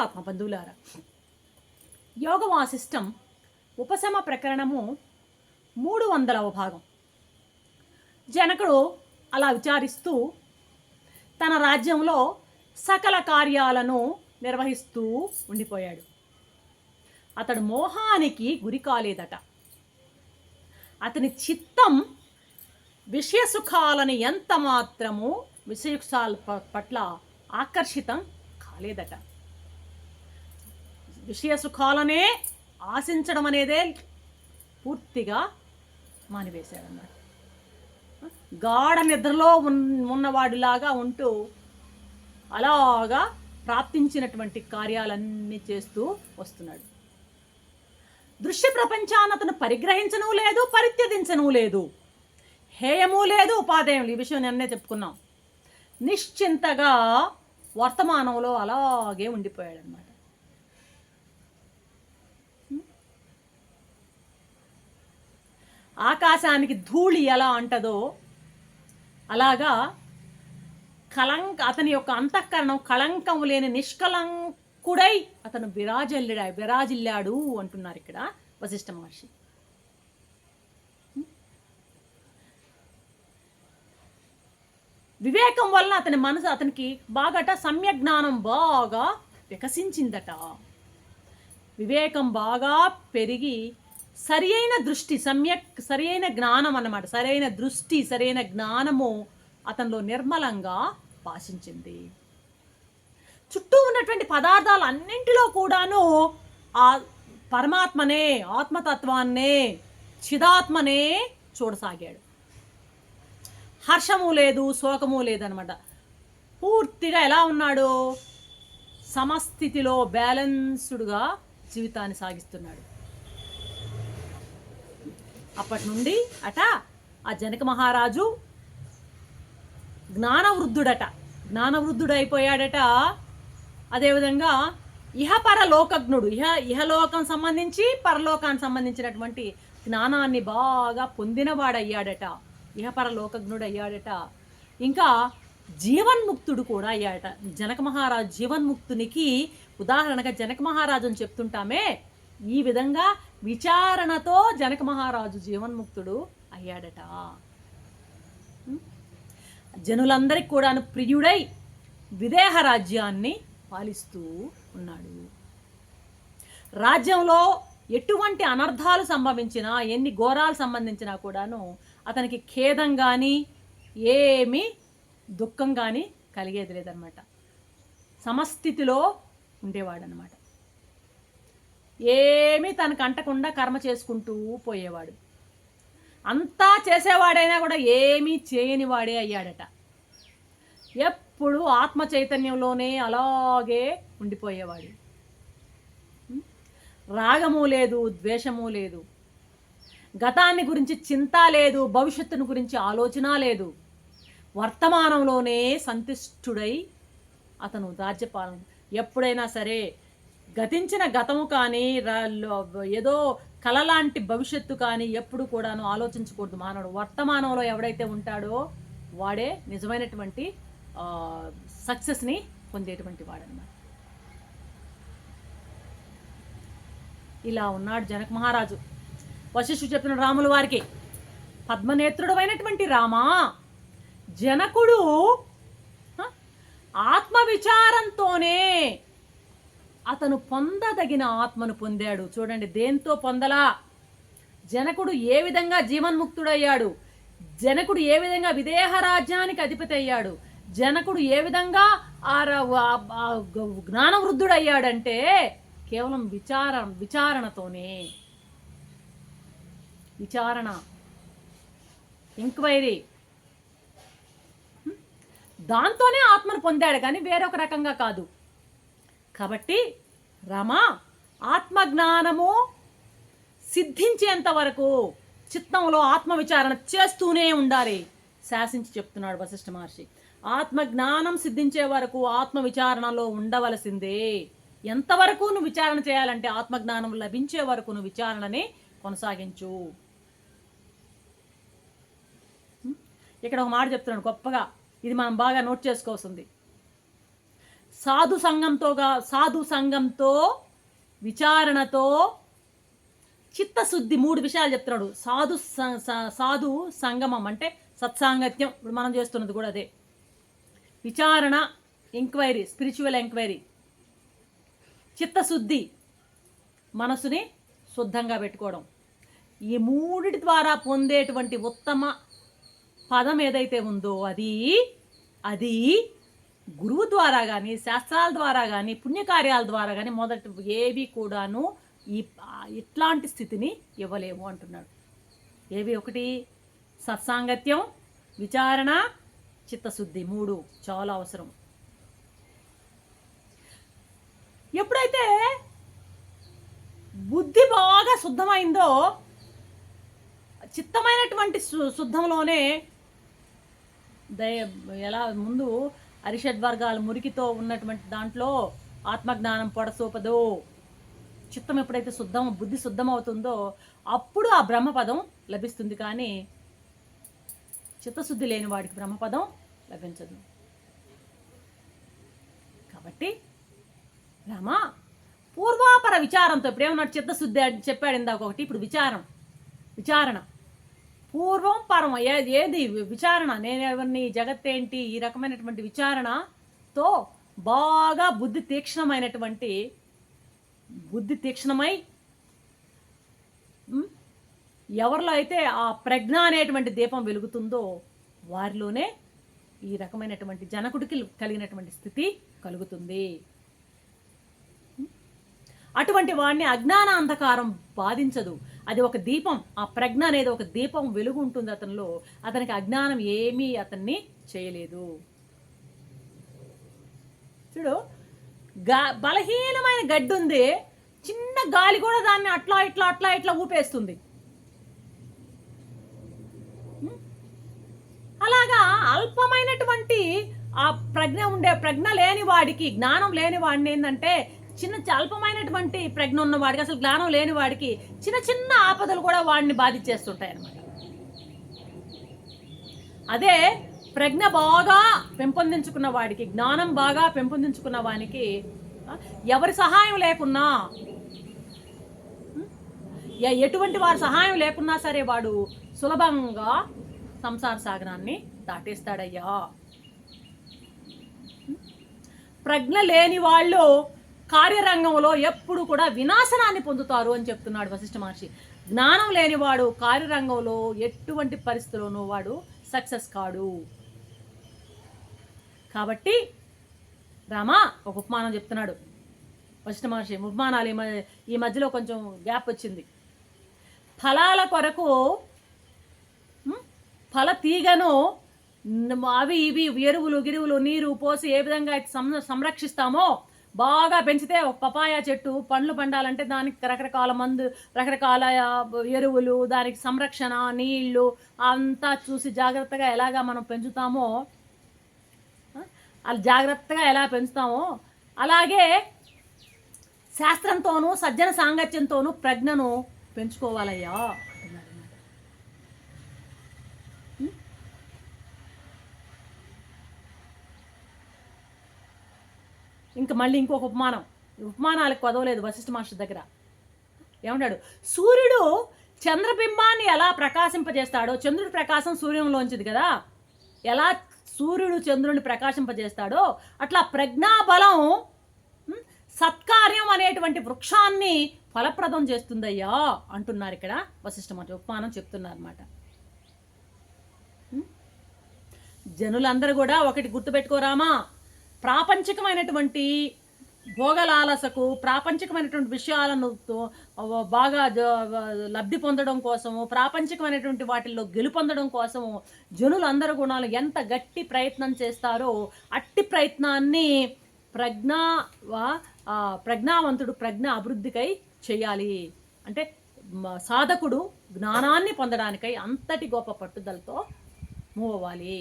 ప్రియాత్మ బంధువులారా యోగ వాసిష్టం ఉపశమ ప్రకరణము మూడు వందలవ భాగం. జనకుడు అలా విచారిస్తూ తన రాజ్యంలో సకల కార్యాలను నిర్వహిస్తూ ఉండిపోయాడు. అతడు మోహానికి గురి కాలేదట. అతని చిత్తం విషయ సుఖాలను ఎంత మాత్రము విషయ సుఖాల పట్ల ఆకర్షితం కాలేదట. విషయ సుఖాలనే ఆశించడం అనేదే పూర్తిగా మానివేశాడన్నాడు గాఢ నిద్రలో ఉన్ ఉన్నవాడిలాగా ఉంటూ అలాగా ప్రాప్తించినటువంటి కార్యాలన్నీ చేస్తూ వస్తున్నాడు. దృశ్య ప్రపంచాన్ని అతను పరిగ్రహించను లేదు పరిత్యదించను లేదు. హేయము లేదు ఉపాధేయం ఈ విషయం నిన్నే చెప్పుకున్నాం. నిశ్చింతగా వర్తమానంలో అలాగే ఉండిపోయాడు అనమాట ఆకాశానికి ధూళి ఎలా అంటదో అలాగా కలంక అతని యొక్క అంతఃకరణం కళంకం లేని నిష్కలంకుడై అతను విరాజల్లిడా విరాజిల్లాడు అంటున్నారు ఇక్కడ వశిష్ఠ మహర్షి. వివేకం వలన అతని మనసు అతనికి బాగట సమ్యజ్ఞానం బాగా వికసించిందట. వివేకం బాగా పెరిగి సరి అయిన దృష్టి సమ్యక్ సరి అయిన జ్ఞానం అన్నమాట. సరైన దృష్టి సరైన జ్ఞానము అతనిలో నిర్మలంగా భాషించింది. చుట్టూ ఉన్నటువంటి పదార్థాలు అన్నింటిలో కూడాను ఆ పరమాత్మనే ఆత్మతత్వాన్నే చిదాత్మనే చూడసాగాడు. హర్షము లేదు శోకము లేదనమాట పూర్తిగా ఎలా ఉన్నాడు? సమస్థితిలో బ్యాలెన్స్డ్గా జీవితాన్ని సాగిస్తున్నాడు. అప్పటి నుండి అట ఆ జనక మహారాజు జ్ఞానవృద్ధుడట. జ్ఞానవృద్ధుడు అయిపోయాడట అదేవిధంగా ఇహపర లోకజ్ఞుడు ఇహ ఇహలోకం సంబంధించి పరలోకానికి సంబంధించినటువంటి జ్ఞానాన్ని బాగా పొందినవాడయ్యాడట. ఇహపర లోకజ్ఞుడు అయ్యాడట ఇంకా జీవన్ముక్తుడు కూడా అయ్యాడట. జనక మహారాజు జీవన్ముక్తునికి ఉదాహరణగా జనక మహారాజు అని చెప్తుంటామే ఈ విధంగా విచారణతో జనక మహారాజు జీవన్ముక్తుడు అయ్యాడట. జనులందరికి కూడాను ప్రియుడై విదేహ రాజ్యాన్ని పాలిస్తూ ఉన్నాడు. రాజ్యంలో ఎటువంటి అనర్థాలు సంభవించినా ఎన్ని ఘోరాలు సంబంధించినా కూడాను అతనికి ఖేదం కానీ ఏమీ దుఃఖం కానీ కలిగేది లేదనమాట సమస్థితిలో ఉండేవాడనమాట ఏమీ తనకు అంటకుండా కర్మ చేసుకుంటూ పోయేవాడు. అంతా చేసేవాడైనా కూడా ఏమీ చేయని వాడే అయ్యాడట. ఎప్పుడు ఆత్మ చైతన్యంలోనే అలాగే ఉండిపోయేవాడు. రాగము లేదు ద్వేషము లేదు. గతాన్ని గురించి చింత లేదు భవిష్యత్తును గురించి ఆలోచన లేదు. వర్తమానంలోనే సంతుష్టుడై అతను రాజ్యపాలన ఎప్పుడైనా సరే గతించిన గతము కానీ ఏదో కల లాంటి భవిష్యత్తు కానీ ఎప్పుడు కూడాను ఆలోచించకూడదు. మానవుడు వర్తమానంలో ఎవడైతే ఉంటాడో వాడే నిజమైనటువంటి సక్సెస్ని పొందేటువంటి వాడనమాట. ఇలా ఉన్నాడు జనక మహారాజు. వశిష్ఠుడు చెప్పిన రాముల వారికి పద్మనేత్రుడమైనటువంటి రామా జనకుడు ఆత్మవిచారంతోనే ఆత్మ విచారంతోనే అతను పొందదగిన ఆత్మను పొందాడు. చూడండి దేంతో పొందలా? జనకుడు ఏ విధంగా జీవన్ముక్తుడయ్యాడు? జనకుడు ఏ విధంగా విదేహ రాజ్యానికి అధిపతి అయ్యాడు? జనకుడు ఏ విధంగా ఆ జ్ఞానవృద్ధుడయ్యాడంటే కేవలం విచార విచారణతోనే. విచారణ. ఎంక్వైరీ. దాంతోనే ఆత్మను పొందాడు కానీ వేరొక రకంగా కాదు. కాబట్టి రామా ఆత్మజ్ఞానము సిద్ధించేంత వరకు చిత్తంలో ఆత్మవిచారణ చేస్తూనే ఉండాలి శాసించి చెప్తున్నాడు వశిష్ఠ మహర్షి. ఆత్మజ్ఞానం సిద్ధించే వరకు ఆత్మవిచారణలో ఉండవలసిందే. ఎంతవరకు నువ్వు విచారణ చేయాలంటే ఆత్మజ్ఞానం లభించే వరకు నువ్వు విచారణని కొనసాగించు. ఇక్కడ ఒక మాట చెప్తున్నాడు గొప్పగా. ఇది మనం బాగా నోట్ చేసుకోవాల్సింది. సాధు సంఘంతోగా సాధు సంఘంతో విచారణతో చిత్తశుద్ధి మూడు విషయాలు చెప్తున్నాడు. సాధు సాధు సంగమం అంటే సత్సాంగత్యం. ఇప్పుడు మనం చేస్తున్నది కూడా అదే. విచారణ ఎంక్వైరీ స్పిరిచువల్ ఎంక్వైరీ. చిత్తశుద్ధి మనసుని శుద్ధంగా పెట్టుకోవడం. ఈ మూడిటి ద్వారా పొందేటువంటి ఉత్తమ పదం ఏదైతే ఉందో అది అది గురువు ద్వారా కానీ శాస్త్రాల ద్వారా కానీ పుణ్యకార్యాల ద్వారా కానీ మొదటి ఏవి కూడాను ఈ ఇట్లాంటి స్థితిని ఇవ్వలేము అంటున్నాడు. ఏవి ఒకటి? సత్సాంగత్యం విచారణ చిత్తశుద్ధి మూడు చాలా అవసరం. ఎప్పుడైతే బుద్ధి బాగా శుద్ధమైందో చిత్తమైనటువంటి శుద్ధంలోనే దయ ఎలా ముందు అరిషడ్ వర్గాల మురికితో ఉన్నటువంటి దాంట్లో ఆత్మజ్ఞానం పొడసూపదు. చిత్తం ఎప్పుడైతే శుద్ధం బుద్ధి శుద్ధం అవుతుందో అప్పుడు ఆ బ్రహ్మపదం లభిస్తుంది కానీ చిత్తశుద్ధి లేని వాడికి బ్రహ్మపదం లభించదు. కాబట్టి రామా పూర్వాపర విచారంతో ఇప్పుడు చిత్తశుద్ధి అని చెప్పాడు ఇందాక ఒకటి. ఇప్పుడు విచారం. విచారణ. పూర్వం పరం ఏది ఏది? విచారణ. నేను ఎవరిని జగత్ ఏంటి ఈ రకమైనటువంటి విచారణతో బాగా బుద్ధి తీక్షణమైనటువంటి బుద్ధి తీక్షణమై ఎవరిలో అయితే ఆ ప్రజ్ఞ అనేటువంటి దీపం వెలుగుతుందో వారిలోనే ఈ రకమైనటువంటి జనకుడికి కలిగినటువంటి స్థితి కలుగుతుంది. అటువంటి వాడిని అజ్ఞాన అంధకారం బాధించదు. అది ఒక దీపం. ఆ ప్రజ్ఞ అనేది ఒక దీపం వెలుగు ఉంటుంది అతనిలో. అతనికి అజ్ఞానం ఏమీ అతన్ని చేయలేదు. చూడు గా బలహీనమైన గడ్డి ఉంది. చిన్న గాలి కూడా దాన్ని అట్లా ఇట్లా అట్లా ఇట్లా ఊపేస్తుంది. అలాగా అల్పమైనటువంటి ఆ ప్రజ్ఞ ఉండే ప్రజ్ఞ లేని వాడికి జ్ఞానం లేని వాడిని ఏంటంటే చిన్న అల్పమైనటువంటి ప్రజ్ఞ ఉన్న వాడికి అసలు జ్ఞానం లేని వాడికి చిన్న చిన్న ఆపదలు కూడా వాడిని బాధించేస్తుంటాయి అన్నమాట. అదే ప్రజ్ఞ బాగా పెంపొందించుకున్న వాడికి జ్ఞానం బాగా పెంపొందించుకున్న వానికి ఎవరి సహాయం లేకున్నా ఎటువంటి వారి సహాయం లేకున్నా సరే వాడు సులభంగా సంసార సాగరాన్ని దాటేస్తాడయ్యా. ప్రజ్ఞ లేని వాళ్ళు కార్యరంగంలో ఎప్పుడు కూడా వినాశనాన్ని పొందుతారు అని చెప్తున్నాడు వశిష్ఠ మహర్షి. జ్ఞానం లేనివాడు కార్యరంగంలో ఎటువంటి పరిస్థితుల్లోనూ వాడు సక్సెస్ కాడు. కాబట్టి రామా ఒక ఉపమానం చెప్తున్నాడు. వశిష్ఠ మహర్షి ఉపమానాలు ఈ ఈ మధ్యలో కొంచెం గ్యాప్ వచ్చింది. ఫలాల కొరకు ఫల తీగను అవి ఇవి ఎరువులు గిరువులు నీరు పోసి ఏ విధంగా అయితే సం- సంరక్షిస్తామో బాగా పెంచితే ఒక పపాయ చెట్టు పండ్లు పండాలంటే దానికి రకరకాల మందు రకరకాల ఎరువులు దానికి సంరక్షణ నీళ్ళు అంతా చూసి జాగ్రత్తగా ఎలాగా మనం పెంచుతామో అలా జాగ్రత్తగా ఎలా పెంచుతామో అలాగే శాస్త్రంతోనూ సజ్జన సాంగత్యంతోనూ ప్రజ్ఞను పెంచుకోవాలయ్యా. ఇంకా మళ్ళీ ఇంకొక ఉపమానం. ఉపమానాలకు కొదవలేదు వశిష్ఠ మాస్టర్ దగ్గర. ఏమన్నాడు సూర్యుడు చంద్రబింబాన్ని ఎలా ప్రకాశింపజేస్తాడో చంద్రుడి ప్రకాశం సూర్యంలోంచిది కదా. ఎలా సూర్యుడు చంద్రుడిని ప్రకాశింపజేస్తాడో అట్లా ప్రజ్ఞాబలం సత్కార్యం అనేటువంటి వృక్షాన్ని ఫలప్రదం చేస్తుందయ్యా అంటున్నారు ఇక్కడ వశిష్ఠ మాట ఉపమానం చెప్తున్నారు అనమాట జనులందరూ కూడా ఒకటి గుర్తుపెట్టుకోరామా ప్రాపంచికమైనటువంటి భోగలాలసకు ప్రాపంచికమైనటువంటి విషయాలను బాగా లబ్ధి పొందడం కోసము ప్రాపంచికమైనటువంటి వాటిల్లో గెలుపొందడం కోసము జనులందరూ గుణాలు ఎంత గట్టి ప్రయత్నం చేస్తారో అట్టి ప్రయత్నాన్ని ప్రజ్ఞా ప్రజ్ఞావంతుడు ప్రజ్ఞ అభివృద్ధికై చేయాలి. అంటే సాధకుడు జ్ఞానాన్ని పొందడానికై అంతటి గొప్ప పట్టుదలతో మూవ్ అవ్వాలి.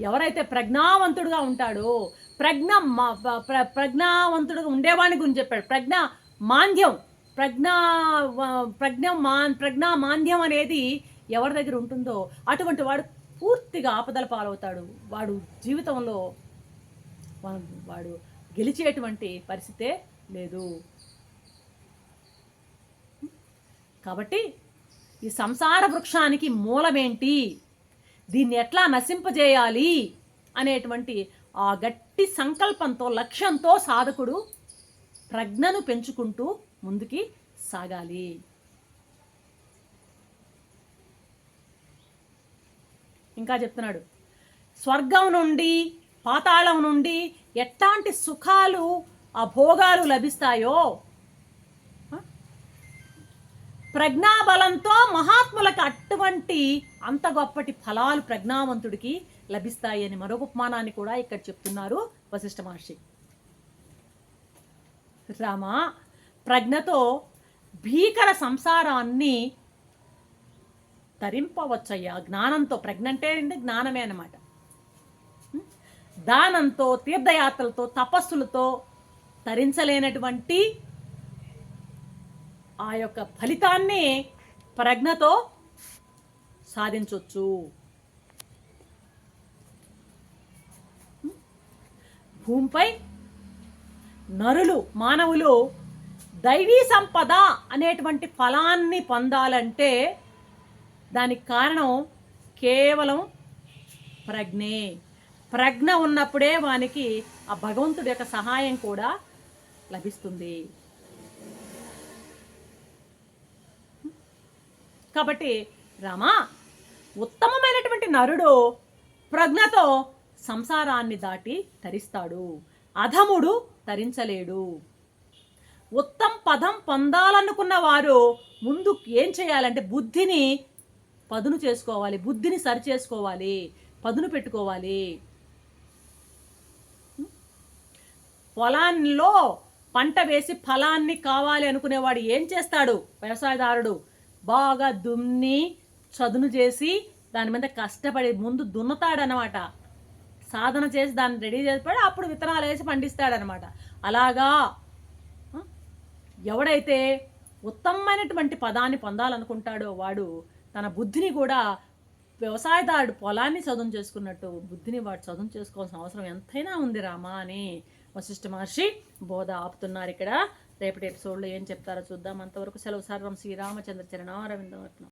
ఎవరైతే ప్రజ్ఞావంతుడుగా ఉంటాడో ప్రజ్ఞ మా- ప్ర- ప్రజ్ఞావంతుడుగా ఉండేవాడిని గురించి చెప్పాడు. ప్రజ్ఞ మాంద్యం. ప్రజ్ఞా ప్రజ్ఞ మా ప్రజ్ఞా మాంద్యం అనేది ఎవరి దగ్గర ఉంటుందో అటువంటి వాడు పూర్తిగా ఆపదల పాలవుతాడు. వాడు జీవితంలో వాడు గెలిచేటువంటి పరిస్థితే లేదు. కాబట్టి ఈ సంసార వృక్షానికి మూలమేంటి? దీన్ని ఎట్లా నశింపజేయాలి అనేటువంటి ఆ గట్టి సంకల్పంతో లక్ష్యంతో సాధకుడు ప్రజ్ఞను పెంచుకుంటూ ముందుకి సాగాలి. ఇంకా చెప్తున్నాడు స్వర్గం నుండి పాతాళం నుండి ఎట్లాంటి సుఖాలు ఆ భోగాలు లభిస్తాయో ప్రజ్ఞాబలంతో మహాత్ములకు అటువంటి అంత గొప్పటి ఫలాలు ప్రజ్ఞావంతుడికి లభిస్తాయి అని మరొక ఉపమానాన్ని కూడా ఇక్కడ చెప్తున్నారు వశిష్ఠ మహర్షి. రామ ప్రజ్ఞతో భీకర సంసారాన్ని తరింపవచ్చయ్యా. జ్ఞానంతో ప్రజ్ఞ అంటే జ్ఞానమే అనమాట దానంతో తీర్థయాత్రలతో తపస్సులతో తరించలేనటువంటి ఆ యొక్క ఫలితాన్ని ప్రజ్ఞతో సాధించవచ్చు భూమిపై నరులు మానవులు దైవీ సంపద అనేటువంటి ఫలాన్ని పొందాలంటే దానికి కారణం కేవలం ప్రజ్ఞే. ప్రజ్ఞ ఉన్నప్పుడే వానికి ఆ భగవంతుడి యొక్క సహాయం కూడా లభిస్తుంది. కాబట్టి రామా ఉత్తమమైనటువంటి నరుడు ప్రజ్ఞతో సంసారాన్ని దాటి తరిస్తాడు. అధముడు తరించలేడు. ఉత్తమ పదం పొందాలనుకున్న వారు ముందు ఏం చేయాలంటే బుద్ధిని పదును చేసుకోవాలి. బుద్ధిని సరి చేసుకోవాలి. పదును పెట్టుకోవాలి. పొలాల్లో పంట వేసి ఫలాన్ని కావాలి అనుకునేవాడు ఏం చేస్తాడు? వ్యవసాయదారుడు బాగా దున్ని చదును చేసి దాని మీద కష్టపడి ముందు దున్నుతాడనమాట సాధన చేసి దాన్ని రెడీ చేసిపోయి అప్పుడు విత్తనాలు వేసి పండిస్తాడనమాట అలాగా ఎవడైతే ఉత్తమమైనటువంటి పదాన్ని పొందాలనుకుంటాడో వాడు తన బుద్ధిని కూడా వ్యవసాయదారుడు పొలాన్ని చదును చేసుకున్నట్టు బుద్ధిని వాడు చదును చేసుకోవాల్సిన అవసరం ఎంతైనా ఉంది రామా అని వశిష్ఠ మహర్షి బోధ ఆపుతున్నారు ఇక్కడ. రేపటి ఎపిసోడ్లో ఏం చెప్తారో చూద్దాం. అంతవరకు సెలవు సర్వం శ్రీరామచంద్ర చరణారవిందం